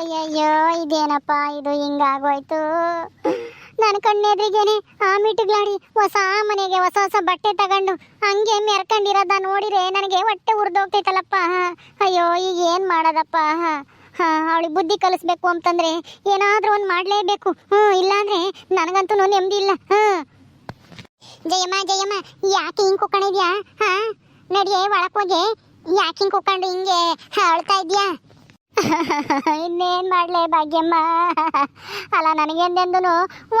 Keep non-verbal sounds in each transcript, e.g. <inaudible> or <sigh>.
ಅಯ್ಯಯ್ಯೋ, ಇದೇನಪ್ಪ, ಇದು ಹಿಂಗಾಗೋಯ್ತು? ನನ್ನ ಕಣ್ಣೆದ್ರಿಗೇನೆ ಆ ಮಿಟುಗ್ಲಾಡಿ ಹೊಸ ಮನೆಗೆ ಹೊಸ ಹೊಸ ಬಟ್ಟೆ ತಗೊಂಡು ಹಂಗೆ ಮೆರ್ಕೊಂಡಿರೋದ ನೋಡಿದ್ರೆ ನನಗೆ ಹೊಟ್ಟೆ ಉರ್ದೋಗ್ತೈತಲ್ಲಪ್ಪ. ಅಯ್ಯೋ, ಈಗ ಏನು ಮಾಡೋದಪ್ಪ? ಅವಳಿಗೆ ಬುದ್ಧಿ ಕಲಿಸ್ಬೇಕು ಅಂತಂದ್ರೆ ಏನಾದ್ರೂ ಒಂದು ಮಾಡಲೇಬೇಕು. ಹ್ಞೂ, ಇಲ್ಲಾಂದ್ರೆ ನನಗಂತೂ ನೆಮ್ಮದಿ ಇಲ್ಲ. ಹ್ಞೂ ಜಯಮ್ಮ ಜಯಮ್ಮ, ಯಾಕೆ ಹಿಂಗೆ ಕುಕ್ಕೊಂಡಿದ್ಯಾ ಹಾ, ನಡಿಯೇ, ಒಳಕ್ ಹೋಗಿ. ಯಾಕೆ ಹಿಂಗೆ ಕುಕ್ಕೊಂಡು ಹಿಂಗೆ ಅಳ್ತಾ ಇದ್ಯಾ? ಇನ್ನೇನ್ ಮಾಡಲೇ ಭಾಗ್ಯಮ್ಮ? ಅಲ್ಲ ನನಗೆಂದೆಂದು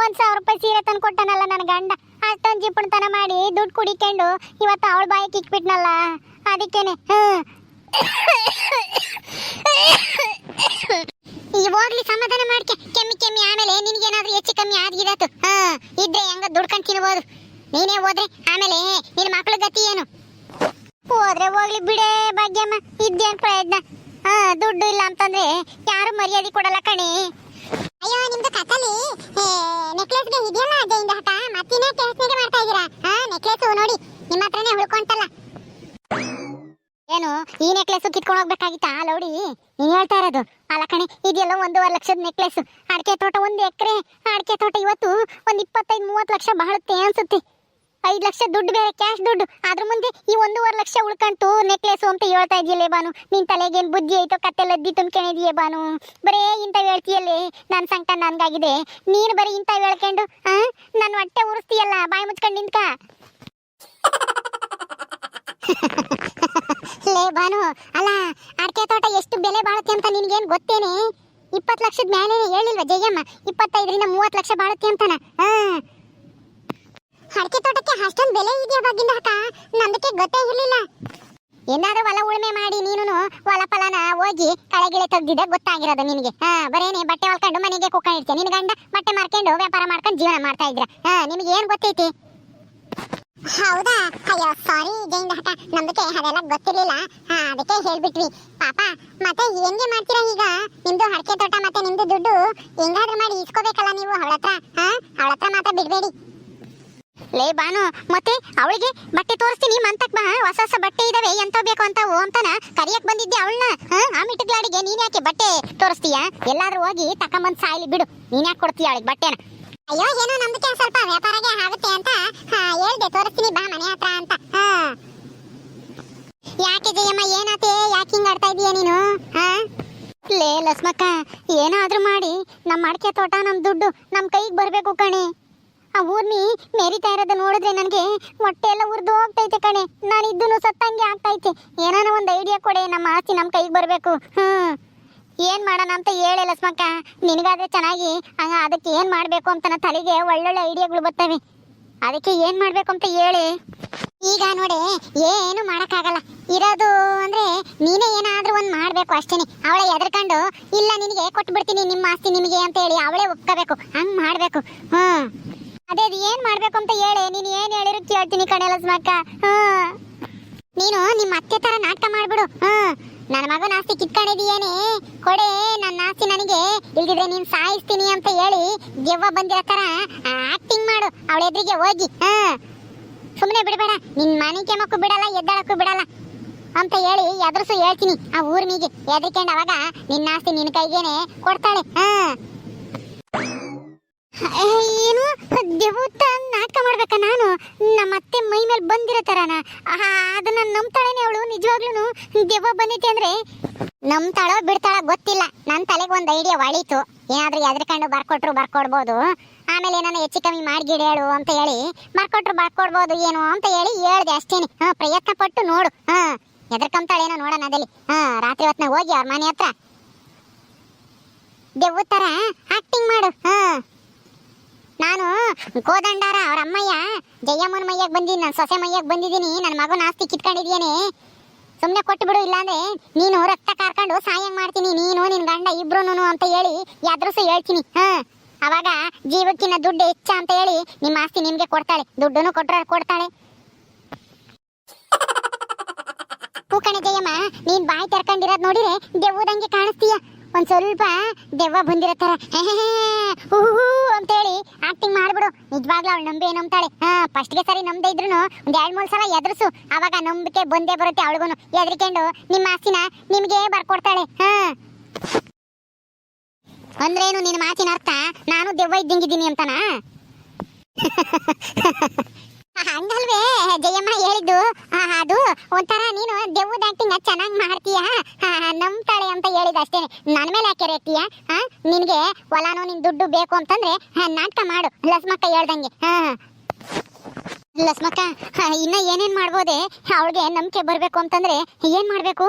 ಒಂದ್ ಸಾವಿರ ರೂಪಾಯಿ ಸೀರೆ ತಂದು ಕೊಟ್ಟನಲ್ಲ ನನ್ನ ಗಂಡ. ಅಷ್ಟೊಂದು ಜಿಪ್ಪಣತನ ಮಾಡಿ ದುಡ್ಡು ಕುಡಿಕೊಂಡು ಇವತ್ತು ಅವಳ ಬಾಯಿ ಕಿಕ್ಬಿಟ್ನಲ್ಲ. ಅದಕ್ಕೇನೆ. ಈ ಹೋಗ್ಲಿ, ಸಮಾಧಾನ ಮಾಡ್ಕೆ. ಕೆಮ್ಮಿ ಕೆಮ್ಮಿ, ಆಮೇಲೆ ನಿನಗೇನಾದ್ರೂ ಹೆಚ್ಚು ಕಮ್ಮಿ ಆದ್ಗಿದಾತು. ಹಾ ಇದ್ರೆ ಹೆಂಗ ದುಡ್ಕೊಂಡು ತಿನ್ಬೋದು. ನೀನೇ ಹೋದ್ರೆ, ಆಮೇಲೆ ನಿನ್ನ ಮಕ್ಳ ಗತಿ ಏನು? ಹೋದ್ರೆ ಹೋಗ್ಲಿ ಬಿಡೆ ಭಾಗ್ಯಮ್ಮ. ಇದ್ದೇನು ಪ್ರಯತ್ನ? ಹಾ ದುಡ್ಡು ಇಲ್ಲ ಅಂತಂದ್ರೆ ಯಾರು ಮರ್ಯಾದೆ ಕೊಡಲ್ಲ ಕಣಿ. ಅಯ್ಯೋ ನಿಮ್ದು ಕತ್ತಲಿ. ನೆಕ್ಲೆಸ್ಗೆ ಇದೆಯಲ್ಲ ಅದೆಯಿಂದ ಹಠ? ಮತ್ತಿನ ಕೆಲಸನಾಗೆ ಮಾಡ್ತಾ ಇದೀರಾ ಹಾ ನೆಕ್ಲೆಸ್ ನೋಡಿ ನಿಮ್ಮ ಹತ್ರನೇ ಉಳ್ಕೊಂತಲ್ಲ. ಏನು ಈ ನೆಕ್ಲೆಸ್ ಕಿತ್ಕೊಂಡು ಹೋಗ್ಬೇಕಾಗಿತ್ತಾ? ಲೌಡಿ ನೀನ್ ಹೇಳ್ತಾ ಇರೋದು. ಅಲ್ಲ ಕಣೆ ಇದೆಲ್ಲ ಒಂದೂವರೆ ಲಕ್ಷದ ನೆಕ್ಲೆಸ್ ಅಡಿಕೆ ತೋಟ ಒಂದು ಎಕರೆ ಅಡಿಕೆ ತೋಟ ಇವತ್ತು ಒಂದ್ ಇಪ್ಪತ್ತೈದು ಮೂವತ್ತು ಲಕ್ಷ ಬಾಳುತ್ತೆ ಅನ್ಸುತ್ತೆ. ಐದು ಲಕ್ಷ ದುಡ್ಡು ಬೇರೆ ಕ್ಯಾಶ್ ದುಡ್ಡು. ಅದ್ರ ಮುಂದೆ ಈ ಒಂದೂವರೆ ಲಕ್ಷ ಉಳ್ಕಂತು ನೆಕ್ಲೆಸ್ ಅಂತ ಹೇಳ್ತಾ ಇದೆಯಲ್ಲೇ ಬಾನು ನಿನ್ ತಲೆಗೇನ್ ಬುದ್ಧಿ ಐತೋ ಕತ್ತೆ ಲದ್ದಿ ತುಂಬ್ಕೊಂಡಿದೀಯ ಬಾನು ಬರೇ ಇಂಥ ಹೇಳ್ತೀಯಲ್ಲೇ ನನ್ನ ಸಂಕಟ ನನ್ಗಾಗಿದೆ. ನೀನು ಬರೀ ಇಂಥ ಹೇಳ್ಕೊಂಡು, ಆ? ನನ್ನ ಹೊಟ್ಟೆ ಉರಿಸ್ತೀಯಲ್ಲ, ಬಾಯಿ ಮುಚ್ಕೊಂಡು ನಿಂತ್ಕ. <laughs> ಲೇ ಬಾನು ಅಲ್ಲ, ಅಡಿಕೆ ತೋಟ ಎಷ್ಟು ಬೆಲೆ ಬಾಳುತ್ತೆ ಅಂತ ನಿನಗೇನು ಗೊತ್ತೇನೆ? ಇಪ್ಪತ್ತು ಲಕ್ಷದ ಮೇಲೆ ಹೇಳಿಲ್ವ ಜಯಮ್ಮ? ಇಪ್ಪತ್ತೈದರಿಂದ ಮೂವತ್ತು ಲಕ್ಷ ಬಾಳುತ್ತೆ ಅಂತಾನ ಹಾ ಅಡಿಕೆ ತೋಟಕ್ಕೆ ಅಷ್ಟೊಂದು ಬೆಲೆ ಇದೆಯಾ ಬಗ್ಗಿಂದ ಅಕ್ಕ ಗೊತ್ತೇ ಇರಲಿಲ್ಲ. ಏನಾದ್ರೂ ಹೊಲ ಉಳುಮೆ ಮಾಡಿ ನೀನು ಹೊಲ ಫಲನ ಹೋಗಿ ಕಳೆಗಿಳೆ ತೆಗ್ದಿದ್ದೆ ಗೊತ್ತಾಗಿರೋದು ನಿನಗೆ. ಹಾ, ಬರೇನೆ, ಬಟ್ಟೆ ಹೊಲ್ಕೊಂಡು ಮನೆಗೆ ಕುಕ್ಕೊಂಡಿರ್ತೀಯ ನಿನ್ ಗಂಡ ಬಟ್ಟೆ ಮಾರ್ಕೊಂಡು ವ್ಯಾಪಾರ ಮಾಡ್ಕೊಂಡು ಜೀವನ ಮಾಡ್ತಾ ಇದ್ರ. ಹಾ, ನಿಮಗೆ ಏನ್ ಗೊತ್ತೈತಿ? ಹೌದಾ? ಅಯ್ಯೋ ಸಾರಿ ಜೈನ್ ಹಠ ನಮ್ದಕ್ಕೆ ಅದೆಲ್ಲ ಗೊತ್ತಿರ್ಲಿಲ್ಲ. ಹಾ, ಅದಕ್ಕೆ ಹೇಳ್ಬಿಟ್ವಿ. ಪಾಪ, ಮತ್ತೆ ಹೆಂಗೆ ಮಾಡ್ತೀರಾ ಈಗ? ನಿಮ್ದು ಹಡಕೆ ತೋಟ ಮತ್ತೆ ನಿಮ್ದು ದುಡ್ಡು ಹೆಂಗಾದ್ರೂ ಮಾಡಿ ಇಸ್ಕೋಬೇಕಲ್ಲ ನೀವು ಅವಳ ಹತ್ರ ಹಾ ಅವಳ ಮಾತ್ರ ಬಿಡ್ಬೇಡಿ. ಲೇ ಬಾನು ಮತ್ತೆ ಅವಳಿಗೆ ಬಟ್ಟೆ ತೋರಿಸ್ತೀನಿ ಮಂತಕ್ ಬಾ ಹೊಸ ಹೊಸ ಬಟ್ಟೆ ಇದಾವೆ ಎಂತ ಬೇಕು ಅಂತ ಅಂತನ ಕರಿಯಕ್ ಬಂದಿದ್ದೆ ಅವಳನ್ನ. ಆ ಮಿಟ್ಟಗ್ಲಾಡಿಗೆ ನೀನ್ ಯಾಕೆ ಬಟ್ಟೆ ತೋರಿಸ್ತೀಯ? ಎಲ್ಲಾದ್ರೂ ಹೋಗಿ ತಕೊಂಬಂದ್ ಸಾಯ್ಲಿ ಬಿಡು. ನೀನ್ ಯಾಕೆ ಕೊಡ್ತೀಯ ಅವಳಿಗೆ ಬಟ್ಟೆನ? ಅಯ್ಯೋ ಏನೋ ನಮ್ದಕ್ಕೆ ಸ್ವಲ್ಪ ವ್ಯಾಪಾರಗೆ ಆಗುತ್ತೆ ಅಂತ ಹೇಳ್ದೆ ತೋರಿಸ್ತೀನಿ ಬಾ ಮನೆ ಹತ್ರ ಅಂತ. ಹಾ. ಯಾಕೆ ಜಯಮ್ಮ ಏನಾತೆ? ಯಾಕೆ ಹಿಂಗ್ ಆಡ್ತಾ ಇದೀಯ ನೀನು? ಹಾ? ಲೇ ಲಸ್ಮಕ್ಕ ಏನಾದ್ರೂ ಮಾಡಿ. ನಮ್ಮ ಅಡಿಕೆ ತೋಟ ನಮ್ ದುಡ್ಡು ನಮ್ ಕೈಗೆ ಬರ್ಬೇಕು ಕಣೆ. ಆ ಊರ್ನಿ ಮೆರಿತಾ ಇರೋದು ನೋಡಿದ್ರೆ ನನಗೆ ಹೊಟ್ಟೆ ಎಲ್ಲ ಉರ್ದು ಹೋಗ್ತೈತೆ ಕಣೆ. ನಾನು ಇದ್ದೂ ಸತ್ತಂಗೆ ಆಗ್ತೈತೆ. ಏನಾನ ಒಂದು ಐಡಿಯಾ ಕೊಡೆ, ನಮ್ಮ ಆಸ್ತಿ ನಮ್ಮ ಕೈಗೆ ಬರಬೇಕು. ಹ್ಮ್. ಏನ್ ಮಾಡೋಣ ಅಂತ ಹೇಳಿ ಲಸ್ಮಕ್ಕ ನಿನಗಾದ್ರೆ ಚೆನ್ನಾಗಿ ಹಂಗ ಅದಕ್ಕೆ ಏನು ಮಾಡಬೇಕು ಅಂತ ನನ್ನ ತಲೆಗೆ ಒಳ್ಳೊಳ್ಳೆ ಐಡಿಯಾಗಳು ಬರ್ತವೆ. ಅದಕ್ಕೆ ಏನು ಮಾಡಬೇಕು ಅಂತ ಹೇಳಿ. ಈಗ ನೋಡಿ, ಏನು ಮಾಡೋಕ್ಕಾಗಲ್ಲ. ಇರೋದು ಅಂದ್ರೆ ನೀನೇ ಏನಾದರೂ ಒಂದು ಮಾಡಬೇಕು ಅಷ್ಟೇನೆ. ಅವಳೆ ಎದ್ರಕೊಂಡು ಇಲ್ಲ ನಿನಗೆ ಕೊಟ್ಬಿಡ್ತೀನಿ, ನಿಮ್ಮ ಆಸ್ತಿ ನಿಮಗೆ ಅಂತ ಹೇಳಿ ಅವಳೇ ಒಪ್ಕೋಬೇಕು. ಹಂಗ್ ಮಾಡಬೇಕು. ಹ್ಮ್. ಅದೇ ಅದು ಏನ್ ಮಾಡ್ಬೇಕು ಅಂತ ಹೇಳಿ, ನೀನ್ ಏನ್ ಹೇಳಿರು ಕೇಳ್ತೀನಿ ಕಣೆ ಲಸ್ಮಕ್ಕ ನೀನು ನಿಮ್ಮ ಅತ್ತೆ ತರ ನಾಟಕ ಮಾಡ್ಬಿಡು. ಹ್ಮ್ ನನ್ನ ಮಗನ ಆಸ್ತಿ ಕಿತ್ಕೊಂಡಿದೀಯೇನೆ. ಕೊಡೆ ನನ್ನ ಆಸ್ತಿ ನನಗೆ. ಇಲ್ದಿದ್ರೆ ನೀನ್ ಸಾಯಿಸ್ತೀನಿ ಅಂತ ಹೇಳಿ ದೆವ್ವ ಬಂದಿರೋ ತರ ಆಕ್ಟಿಂಗ್ ಮಾಡು. ಅವಳ ಎದುರಿಗೆ ಹೋಗಿ. ಹಾ. ಸುಮ್ಮನೆ ಬಿಡಬೇಡ. ನಿನ್ ಮನೆ ಕೆಮಕ್ಕೂ ಬಿಡಲ್ಲ, ಎದ್ದಾಳಕ್ಕೂ ಬಿಡಲ್ಲ ಅಂತ ಹೇಳಿ ಎದುರಿಸು ಹೇಳ್ತೀನಿ ಆ ಊರ್ನಿಗೆ ಎದ್ರಿಕೊಂಡು ಅವಾಗ ನಿನ್ನ ಆಸ್ತಿ ನಿನ್ನ ಕೈಗೇನೆ ಕೊಡ್ತಾಳೆ. ಹಾ. ಏನು? ದೇವತ ನಾಟಕ ಮಾಡ್ಬೇಕ ನಾನು. ನಮ್ಮ ಅತ್ತೆ ಮೈ ಮೇಲೆ ಬಂದಿರೋ ತರನ. ಅದನ್ನ ನಂಬ್ತಾಳೇನೆ ಅವಳು ನಿಜವಾಗ್ಲೂ ದೆವ್ವ ಬಂದೈತೆ ಅಂದ್ರೆ ನಂಬ್ತಾಳೋ ಬಿಡ್ತಾಳೋ ಗೊತ್ತಿಲ್ಲ. ನನ್ನ ತಲೆಗೆ ಒಂದು ಐಡಿಯಾ ಹೊಳೀತು ಏನಾದ್ರೂ ಎದ್ರಕಂಡು ಬರ್ಕೊಟ್ರು ಬರ್ಕೊಡ್ಬೋದು. ಆಮೇಲೆ ಏನಾನ ಹೆಚ್ಚು ಕಮ್ಮಿ ಮಾಡ್ಗಿಡ ಹೇಳು ಅಂತ ಹೇಳಿ, ಬರ್ಕೊಟ್ರು ಬರ್ಕೊಡ್ಬೋದು ಏನು ಅಂತ ಹೇಳಿ ಹೇಳ್ದೆ ಅಷ್ಟೇನೆ. ಹಾ, ಪ್ರಯತ್ನ ಪಟ್ಟು ನೋಡು. ಹಾ ಎದ್ರಕಂತಾಳೇನೋ ನೋಡೋಣ ಅದಲ್ಲಿ ಹಾ, ರಾತ್ರಿ ಹೊತ್ನಾಗ ಹೋಗಿ ಅವ್ರ ಮನೆ ಹತ್ರ. ದೆವ್ವ ಥರ ಆಕ್ಟಿಂಗ್ ಮಾಡು. ಹಾ. ನಾನು ಕೋದಂಡಾರ ಅವ್ರ ಅಮ್ಮಯ್ಯ, ಜಯಮ್ಮನ ಮೈಯಾಗ ಬಂದಿದ್ದೀನಿ ನನ್ನ ಸೊಸೆ ಮೈಯಾಗ ಬಂದಿದ್ದೀನಿ ನನ್ನ ಮಗನ ಆಸ್ತಿ ಕಿತ್ಕೊಂಡಿದ್ದೀನಿ ಸುಮ್ಮನೆ ಕೊಟ್ಟು ಬಿಡು, ಇಲ್ಲಾಂದ್ರೆ ನೀನು ರಕ್ತ ಕಾರ್ಕೊಂಡು ಸಾಯಂಗ್ ಮಾಡ್ತೀನಿ, ನೀನು, ನಿನ್ ಗಂಡ ಇಬ್ರು ಅಂತ ಹೇಳಿ ಯಾದ್ರಸು ಹೇಳ್ತೀನಿ. ಹಾ, ಅವಾಗ ಜೀವಕ್ಕಿನ ದುಡ್ಡು ಹೆಚ್ಚ ಅಂತ ಹೇಳಿ ನಿಮ್ಮ ಆಸ್ತಿ ನಿಮ್ಗೆ ಕೊಡ್ತಾಳೆ ದುಡ್ಡನ್ನು ಕೊಟ್ರ ಕೊಡ್ತಾಳೆ. ಕೂಕಣೆ ಜಯಮ್ಮ, ನೀನ್ ಬಾಯಿ ತೆರ್ಕೊಂಡಿರೋದ್ ನೋಡಿದ್ರೆ ದೆವ್ವದಂಗೆ ಕಾಣಿಸ್ತೀಯ. ಒಂದ್ ಸ್ವಲ್ಪ ದೆವ್ವ ಬಂದಿರೋ ಹೂ ಹೂ ಅಂತೇಳಿ ಆಕ್ಟಿಂಗ್ ಮಾಡ್ಬಿಡು. ನಿಜವಾಗ್ಲೂ ಅವಳು ನಂಬಿ ನಂಬ್ತಾಳೆ. ಹಾ ಫಸ್ಟ್ಗೆ ಸರಿ ನಂಬದೇ ಇದ್ರು ಒಂದ್ ಎರಡ್ ಮೂರ್ ಸಲ ಎದುರಿಸು. ಅವಾಗ ನಂಬಿಕೆ ಬಂದೇ ಬರುತ್ತೆ ಅವಳಿಗೂ ಎದ್ರಿಕೊಂಡು ನಿಮ್ಮ ಆಸ್ತಿನ ನಿಮ್ಗೆ ಬರ್ಕೊಡ್ತಾಳೆ. ಹಾ. ಅಂದ್ರೇನು ನಿನ್ನ ಮಾತಿನ ಅರ್ಥ? ನಾನು ದೆವ್ವ ಇದ್ದಂಗಿದ್ದೀನಿ ಅಂತನಾ? <laughs> ಹಂಗಲ್ವೇ ಜಯಮ್ಮ ಆ, ಅದು ಒಂಥರ ನೀನು ದೆವ್ವದ ಆಕ್ಟಿಂಗ್ ಚೆನ್ನಾಗಿ ಮಾಡ್ತೀಯ? ನಂಬ್ತಾಳೆ ಅಂತ ಹೇಳಿದ ಅಷ್ಟೇ ನನ್ನ ಮೇಲೆ ಯಾಕೆ ರೇಗ್ತೀಯ? ಹಾ, ನಿನಗೆ ಹೊಲಾನು ನಿನ್ ದುಡ್ಡು ಬೇಕು ಅಂತಂದ್ರೆ ನಾಟಕ ಮಾಡು. ಲಸ್ಮಕ್ಕ ಹೇಳ್ದಂಗೆ. ಹಾ ಲಸ್ಮಕ್ಕ ಇನ್ನ ಏನೇನ್ ಮಾಡ್ಬೋದೆ? ಅವಳಿಗೆ ನಂಬಿಕೆ ಬರ್ಬೇಕು ಅಂತಂದ್ರೆ ಏನ್ ಮಾಡ್ಬೇಕು?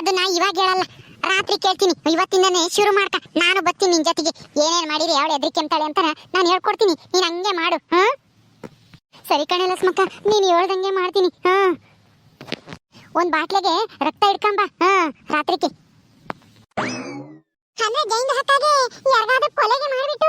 ಅದನ್ನ ಇವಾಗ ಹೇಳಲ್ಲ. ರಾತ್ರಿ ಕೇಳ್ತೀನಿ. ಇವತ್ತಿಂದನೇ ಶುರು ಮಾಡ್ಕ. ನಾನು ಬರ್ತೀನಿ ನಿನ್ ಜೊತೆಗೆ. ಏನೇನ್ ಮಾಡಿರಿ ಅವಳು ಹೆದರಿಕೆ ಅಂತಾಳೆ ಅಂತ ನಾನು ಹೇಳ್ಕೊಡ್ತೀನಿ. ನೀನ್ ಹಂಗೆ ಮಾಡು. ಹ? ಸರಿ ಕಣೆ ಲಸ್ಮಕ್ಕ, ನೀನ್ ಹೇಳ್ದಂಗೆ ಮಾಡ್ತೀನಿ. ಹಾ. ಒಂದ್ ಬಾಟ್ಲಿಗೆ ರಕ್ತ ಇಡ್ಕೊಂಬ ಹಾ ಯಾರಿಗಾದ್ರೂ ಕೊಲೆಗೆ ಮಾಡ್ಬಿಟ್ಟು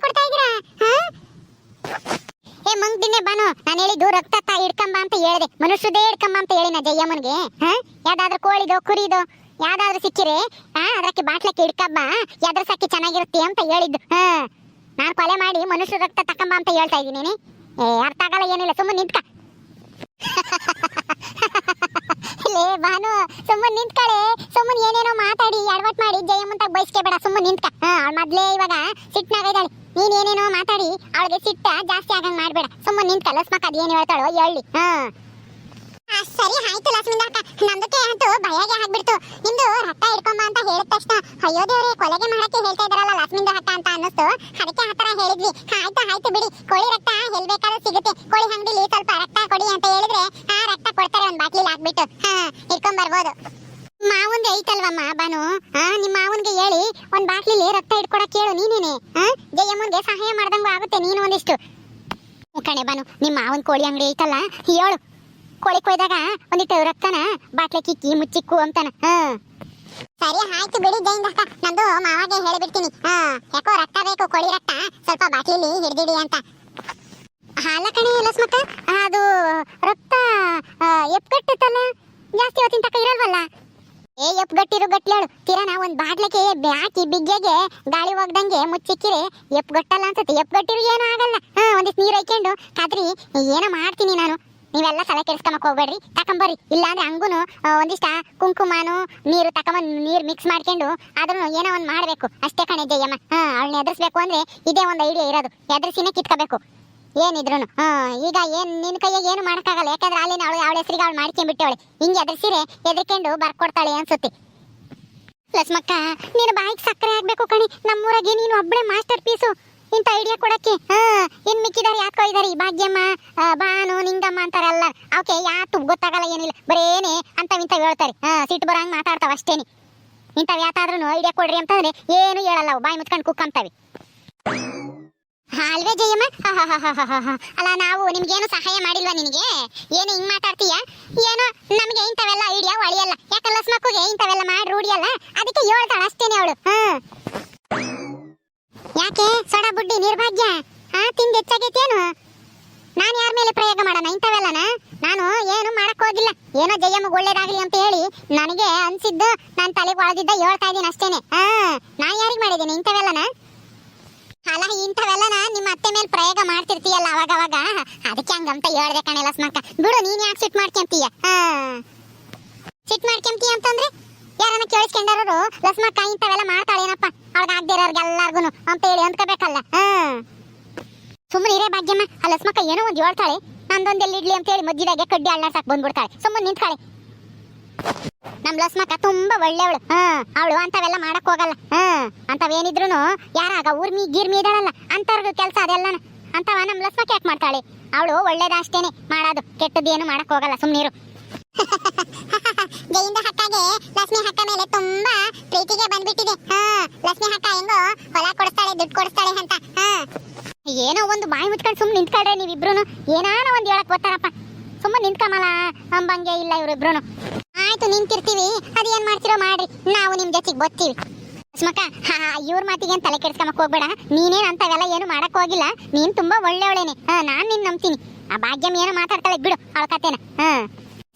ಕೊಡ್ತಾ ಹಾ? ಏ, ಮಂಗ್ ದಿನೇ ನಾನು ಅಂತ ಹೇಳಿದೆ. ಮನುಷ್ಯದೇ ಹಿಡ್ಕೊಂಬ ಅಂತ ಹೇಳಿನ ಜಯ್ಯಮ್ಮನ್ಗೆ ಹಾ? ಕೋಳಿದೋ, ಕುರಿದೋ ಯಾವ್ದಾದ್ರು ಸಿಕ್ಕಿರಿ ಹಾ ಅದಕ್ಕೆ ಬಾಟ್ಲಕ್ಕೆ ಹಿಡ್ಕಬ್ಬ ಯಾವ್ದ್ರ ಸಾಕಿ ಚೆನ್ನಾಗಿರುತ್ತೆ ಅಂತ ಹೇಳಿದ್ದು. ಹಾ. ನಾನು ಕೊಲೆ ಮಾಡಿ ಮನುಷ್ಯ ರಕ್ತ ತಕಂಬ ಅಂತ ಹೇಳ್ತಾ ಇದ್ದೀನಿ ಏ, ಅರ್ಥ ಆಗಲ್ಲ, ಏನಿಲ್ಲ ಸುಮ್ಮನೆ ನಿಂತ್ಕ. <laughs> ಲೇ, ಭಾನು ಸುಮ್ಮನೆ ನಿಂತ್ಕಳೆ. ಸುಮ್ಮನೆ ಏನೇನೋ ಮಾತಾಡಿ ಎಡವಟ್ ಮಾಡಿ ಜಯಮ್ಮಂತ ಬಯಸ್ಕೆ ಸುಮ್ಮನೆ ನಿಂತ್ಕ. ಹಾ, ಅವಳ ಮೊದ್ಲೇ ಇವಾಗ ಸಿಟ್ನಾಗ ಇದ್ದಾಳೆ. ನೀನ್ ಏನೇನೋ ಮಾತಾಡಿ, ಅವಳಿಗೆ ಸಿಟ್ಟ ಜಾಸ್ತಿ ಆಗಂಗ್ ಮಾಡ್ಬೇಡ ಸುಮ್ಮನೆ ನಿಂತ್ಕ. ಲಸ್ಮಕ್ ಏನ್ ಹೇಳ್ತಾಳೋ, ಹೇಳಿ. ಹಾ. ಸರಿ, ಆಯ್ತು ಲಕ್ಷ್ಮಿಂದ ಅಕ್ಕ ನಮ್ದಕ್ಕೆ ಅಂತೂ ಭಯಗೆ ಆಗ್ಬಿಡ್ತು. ನಿಮ್ದು ರಕ್ತ ಹಿಡ್ಕೊಂಬ ಅಂತ ಹೇಳಿದ ತಕ್ಷಣ, ಅಯ್ಯೋ ದೇವ್ರಿ, ಕೊಲೆಗೆ ಮಾಡಕ್ಕೆ ಹೇಳ್ತಾ ಇದಾರಲ್ಲ ಲಕ್ಷ್ಮಿಂದ ಹಕ್ಕ ಅಂತ ಅನ್ನಿಸ್ತು. ಅದಕ್ಕೆ ಆ ತರ ಹೇಳಿದ್ವಿ. ಆಯ್ತು ಆಯ್ತು ಬಿಡಿ. ಕೋಳಿ ರಕ್ತ ಹೇಳ್ಬೇಕಾದ್ರೂ ಬೇಕಾದ್ರೂ ಸಿಗುತ್ತೆ. ಕೋಳಿ ಅಂಗಡಿಲಿ ಸ್ವಲ್ಪ ರಕ್ತ ಕೊಡಿ ಅಂತ ಹೇಳಿದ್ರೆ, ಆ ರಕ್ತ ಕೊಡ್ತಾರೆ ಒಂದ್ ಬಾಟ್ಲಿಲಿ ಹಾಕ್ಬಿಟ್ಟು. ಹಾ ಹಿಡ್ಕೊಂಡ್ ಬರ್ಬೋದು ಮಾವನ್ಗೆ ಐತಲ್ವಮ್ಮ ಬಾನು? ಹಾ ನಿಮ್ಮ ಮಾವನ್ಗೆ ಹೇಳಿ, ಒಂದ್ ಬಾಟ್ಲಿಲಿ ರಕ್ತ ಇಟ್ಕೊಡಕ್ ಹೇಳು ನೀನೇನೆ. ಜಯಮ್ಮನ್ಗೆ ಸಹಾಯ ಮಾಡ್ದಂಗೂ ಆಗುತ್ತೆ ನೀನು ಒಂದಿಷ್ಟು. ಕಣೆ ಬಾನು ನಿಮ್ಮ ಮಾವನ್ ಕೋಳಿ ಅಂಗಡಿ ಐತಲ್ಲ? ಹೇಳು. ಕೋಳಿ ಕೊಯ್ದಾಗ ಒಂದಿಟ್ಟು ರಕ್ತನ ಬಾಟ್ಲೆ ಕಿಕ್ಕಿ ಮುಚ್ಚಿಕ್ಕು ಅಂತಾನ. ಹ. ಸರಿ, ಆಯ್ತು ಬಿಡಿ ಜೈನ್ ಅಕ್ಕ. ನಂದು ಮಾವಾಗೆ ಹೇಳಿಬಿಡ್ತೀನಿ. ಹ. ಯಾಕೋ ರಕ್ತ ಬೇಕು, ಕೋಳಿ ರಕ್ತ. ಸ್ವಲ್ಪ ಬಾಟ್ಲಿಲಿ ಹಿಡ್ದಿಡಿ ಅಂತ. ಹಾಲ ಕಣಿ, ಲಸ್ಮಕ್ಕ. ಅದು ರಕ್ತ ಎಪ್ಗಟ್ಟುತ್ತಲ್ಲ? ಜಾಸ್ತಿ ಹೊತ್ತಿನ ತಕ ಇರಲ್ವಲ್ಲ? ಏ ಎಪ್ ಗಟ್ಟಿರು ಗಟ್ಲೇಳು. ಒಂದು ಒಂದ್ ಬಾಟ್ಲಿಗೆ ಹಾಕಿ ಬಿಗ್ಗೆಗೆ ಗಾಳಿ ಹೋಗ್ದಂಗೆ ಮುಚ್ಚಿಕ್ಕಿರೆ ಎಪ್ ಗಟ್ಟಲ್ಲ ಅನ್ಸುತ್ತೆ. ಎಪ್ ಗಟ್ಟಿರು ಏನೂ ಆಗಲ್ಲ. ಹ, ಒಂದಿಷ್ಟು ನೀರು ಹಾಕೊಂಡು ಕಾದ್ರಿ, ಏನೋ ಮಾಡ್ತೀನಿ ನಾನು. ನೀವೆಲ್ಲ ತಲೆ ಕೆಡಿಸ್ಕೊಂಬಕ್ ಹೋಗ್ಬೇಡ್ರಿ. ತಕೊಂಬರ್ರಿ ಇಲ್ಲಾಂದ್ರೆ ಹಂಗೂನು ಒಂದಿಷ್ಟ ಕುಂಕುಮಾನು, ನೀರು ತಕೊಂಬಂದ್ ನೀರು ಮಿಕ್ಸ್ ಮಾಡ್ಕೊಂಡು ಆದ್ರೂ ಏನೋ ಒಂದ್ ಮಾಡ್ಬೇಕು. ಅಷ್ಟೇ ಕಣೆ ಜಯಮ್ಮ. ಹಾ, ಅವಳನ್ನ ಎದುರಿಸ್ಬೇಕು ಅಂದ್ರೆ ಇದೇ ಒಂದು ಐಡಿಯಾ ಇರೋದು. ಎದುರಿಸಿನೇ ಕಿತ್ಕೋಬೇಕು. ಏನಿದ್ರು ಹಾ, ಈಗ ಏನ್, ನಿನ್ ಕೈಯಾಗ ಏನು ಮಾಡಕ್ಕಾಗಲ್ಲ. ಯಾಕಂದ್ರೆ ಅಲ್ಲಿನ ಅವಳು, ಅವಳ ಹೆಸರಿಗೆ ಅವಳು ಮಾಡ್ಕೊಂಡ್ಬಿಟ್ಟವಳೆ. ಹಿಂಗೆ ಎದುರಿಸಿರೆ ಎದ್ರಿಕೊಂಡು ಬರ್ಕೊಡ್ತಾಳೆ ಅನ್ಸುತ್ತೆ. ಲಸ್ಮಕ್ಕ ನೀನು ಬಾಯಿಗೆ ಸಕ್ಕರೆ ಆಗ್ಬೇಕು ಕಣಿ. ನಮ್ಮೂರಾಗೆ ನೀನು ಒಬ್ಬಳೆ ಮಾಸ್ಟರ್ ಪೀಸು ಇಂಥ ಐಡಿಯಾ ಕೊಡಕ್ಕೆ. ಹಾಂ, ಇನ್ ಮಿಕ್ಕಿದಾರೆ ಯಾಕೋ ಇದಾರೆ ಭಾಗ್ಯಮ್ಮ. ಬಾನು ಅವಕ್ಕೆ ಯಾತು ಗೊತ್ತಾಗಲ್ಲ, ಏನಿಲ್ಲ. ಬರೇನೆ ಅಂತ ಇಂಥವ್ ಹೇಳ್ತಾರೆ. ಹಾ, ಸಿಟ್ಟು ಬರಂಗ್ ಮಾತಾಡ್ತಾವ ಅಷ್ಟೇನಿ. ಇಂಥವು ಯಾತಾದ್ರೂ ಐಡಿಯಾ ಕೊಡ್ರಿ ಅಂತಂದ್ರೆ ಏನು ಹೇಳಲ್ಲ ಬಾಯಿ ಮುಚ್ಕೊಂಡು ಕುಕ್ಕಂತವೆ ಅಲ್ವೇ ಜಯಮ್ಮ. ಅಲ್ಲ, ನಾವು ನಿಮ್ಗೇನು ಸಹಾಯ ಮಾಡಿಲ್ವಾ ನಿನಗೆ? ಏನು ಹಿಂಗ್ ಮಾತಾಡ್ತೀಯ? ಏನು ನಮಗೆ ಇಂಥವೆಲ್ಲ ಐಡಿಯಾ ಒಳಿಯಲ್ಲ ಯಾಕಲ್ಲ ಸ್ಮಕ್ಕುಗೆ ಇಂಥವೆಲ್ಲ ಮಾಡಿ ರೂಢಿಯಲ್ಲ? ಅದಕ್ಕೆ ಹೇಳ್ತಾಳ ಅಷ್ಟೇನೆ ಅವಳು. ಹ್ಮ್ ಯಾಕೆ? ಸೊಡ ಬುಡ್ಡಿ ನಿರ್ಭಾಗ್ಯ? ಹಾ ತಿಂದು ಹೆಚ್ಚಾಗೈತೇನು? ನಾನು ಯಾರ ಮೇಲೆ ಪ್ರಯೋಗ ಮಾಡೋಣ? ಇಂಥವೆಲ್ಲನ? ನಾನು ಏನು ಮಾಡಕ್ ಹೋಗಿಲ್ಲ ಏನೋ ಜಯಮ್ಮ ಒಳ್ಳೇದಾಗ್ಲಿ ಅಂತ ಹೇಳಿ ನನಗೆ ಅನ್ಸಿದ್ದು ನಾನು ತಲೆಗೆ ಒಳದಿದ್ದ ಹೇಳ್ತಾ ಇದ್ದೀನಿ ಅಷ್ಟೇನೆ. ಹಾ, ನಾನು ಯಾರಿಗೆ ಮಾಡಿದ್ದೀನಿ? ಇಂಥವೆಲ್ಲನ? ಅಲ್ಲ, ಇಂಥವೆಲ್ಲನ? ನಿಮ್ಮ ಅತ್ತೆ ಮೇಲೆ ಪ್ರಯೋಗ ಮಾಡ್ತಿರ್ತೀಯಲ್ಲ ಅವಾಗ ಅವಾಗ ಅದಕ್ಕೆ ಹಂಗಂತ ಹೇಳ್ದೆ ಕಣೆ ಲಸ್ಮಕ್ಕ. ಬಿಡು, ನೀನ್ ಯಾಕೆ ಸಿಟ್ ಮಾಡ್ಕೊಂತೀಯ? ಹಾ. ಸಿಟ್ ಮಾಡ್ಕೊಂತೀಯ ಅಂತಂದ್ರೆ ಯಾರನ್ನ ಕೇಳಿಸ್ಕೊಂಡಾರು ಲಸ್ಮಕ್ಕ, ಇಂಥವೆಲ್ಲ ಮಾಡ್ತಾಳೇನಪ್ಪ? ಅವ್ಳಿಗೆ ಆಗ್ದಿರೋರ್ಗೆ ಎಲ್ಲಾರ್ಗು ಅಂತ ಹೇಳಿ ಅಂದ್ಕೋಬೇಕಲ್ಲ. ಹಾ. ಸುಮ್ಮನೆ ಇರೇ ಭಾಗ್ಯಮ್ಮ. ಆ ಲಸ್ಮಕ್ಕ ಏನೋ ಒಂದು ಹೇಳ್ತಾಳೆ. ನಂದೊಂದು ಎಲ್ಲಿ ಇಡ್ಲಿ ಅಂತ ಹೇಳಿ ಮಧ್ಯದಾಗೆ ಕಡ್ಡಿ ಅಳ್ಳಾಡ್ಸಕ್ ಬಂದ್ಬಿಡ್ತಾಳೆ. ಸುಮ್ಮನೆ ನಿಂತ್ಕಾಳೆ. ನಮ್ ಲಸ್ಮಕ್ಕ ತುಂಬಾ ಒಳ್ಳೆವಳು ಹಾ, ಅವಳು ಅಂತವೆಲ್ಲ ಮಾಡಕ್ ಹೋಗಲ್ಲ. ಹಾ ಅಂತವೇನಿದ್ರು ಯಾರಾಗ ಊರ್ಮಿ, ಗೀರ್ಮಿ ಇದಾಳಲ್ಲ ಅಂತವ್ರ ಕೆಲಸ ಅದೆಲ್ಲನ. ಅಂತವ ನಮ್ ಲಸ್ಮಕ್ಕ ಯಾಕೆ ಮಾಡ್ತಾಳೆ? ಅವಳು ಒಳ್ಳೇದ ಅಷ್ಟೇನೆ ಮಾಡೋದು. ಏನು ಮಾಡಕ್ ಹೋಗಲ್ಲ. ಸುಮ್ನಿರು. <laughs> ಜಯಿಂದ ಹಕ್ಕಾಗೆ ಲಕ್ಷ್ಮಿ ಹಕ್ಕ ಮೇಲೆ ತುಂಬಾ ಪ್ರೀತಿಗೆ ಬಂದ್ಬಿಟ್ಟಿದೆ ಹಾ ಲಕ್ಷ್ಮಿ ಹಕ್ಕ ಹೆಂಗೋ ಹೊಲ ಕೊಡಿಸ್ತಾಳೆ ದುಡ್ಡು ಕೊಡಿಸ್ತಾಳೆ ಅಂತ ಹಾ ಏನೋ ಒಂದು ಬಾಯಿ ಮುಚ್ಕೊಂಡು ಸುಮ್ಮನೆ ನಿಂತ್ಕೊಳ್ರೆ ನೀವಿಬ್ರು ಏನಾನ ಒಂದು ಹೇಳಕ್ ಗೊತ್ತಾರಪ್ಪ ಸುಮ್ಮನೆ ನಿಂತ್ಕಮಲ್ಲ ಅಂಬಂಗೆ ಇಲ್ಲ ಇವ್ರಿಬ್ರು ಆಯ್ತು ನಿಂತಿರ್ತೀವಿ. ಅದೇನ್ ಮಾಡ್ತಿರೋ ಮಾಡ್ರಿ. ನಾವು ನಿಮ್ ಜೊತೆಗೆ ಬರ್ತೀವಿ. ಅಸ್ಮಕ್ಕ ಹಾ ಇವ್ರ ಮಾತಿಗೆ ಏನ್ ತಲೆ ಕೆಡ್ಸ್ಕೊಂಬಕ್ ಹೋಗ್ಬೇಡ. ನೀನೇನ್ ಅಂತವೆಲ್ಲ ಏನು ಮಾಡಕ್ ಹೋಗಿಲ್ಲ. ನೀನ್ ತುಂಬಾ ಒಳ್ಳೆವಳೇನೆ ಹಾ ನಾನ್ ನಿನ್ ನಂಬ್ತೀನಿ. ಆ ಭಾಗ್ಯಮ್ ಏನೋ ಮಾತಾಡ್ತಾಳೆ ಬಿಡು ಅವಳ ಕತೆನ ಹಾ.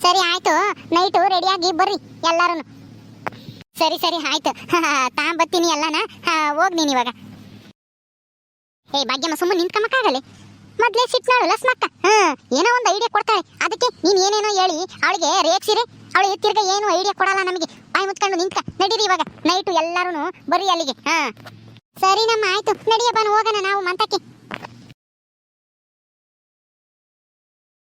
ಸರಿ ಆಯ್ತು. ನೈಟು ರೆಡಿಯಾಗಿ ಬರ್ರಿ ಎಲ್ಲಾರು ಸರಿ ಸರಿ ಆಯ್ತು. ತಾಂಬತ್ತೀನಿ ಎಲ್ಲಾನ. ಹಾ, ಹೋಗ್ ನೀನ್ ಇವಾಗ. ಏ, ಭಾಗ್ಯಮ್ಮ, ಸುಮ್ಮನೆ ನಿಂತ್ಕೊಂಬಕ್ಕಾಗಲ್ಲ ಮೊದ್ಲೇ ಸಿಟ್ನಾಳು ಲಸ್ಮಕ್ಕ ಹ್ಮ್ ಏನೋ ಒಂದು ಐಡಿಯಾ ಕೊಡ್ತಾಳೆ ಅದಕ್ಕೆ ನೀನ್ ಏನೇನೋ ಹೇಳಿ, ಅವಳಿಗೆ ರೇಗ್ಸಿರೆ ಅವಳು ತಿರ್ಗ ಏನು ಐಡಿಯಾ ಕೊಡಲ್ಲ ನಮಗೆ. ಬಾಯಿ ಮುತ್ಕೊಂಡು ನಿಂತ್ಕ. ನಡೀರಿ ಇವಾಗ. ನೈಟು ಎಲ್ಲಾರು ಬರೀ ಅಲ್ಲಿಗೆ. ಹಾ. ಸರಿ ನಮ್ಮ ಆಯ್ತು. ನಡಿಯಪ್ಪ, ಹೋಗೋಣ ನಾವು ಮಂತಕ್ಕೆ.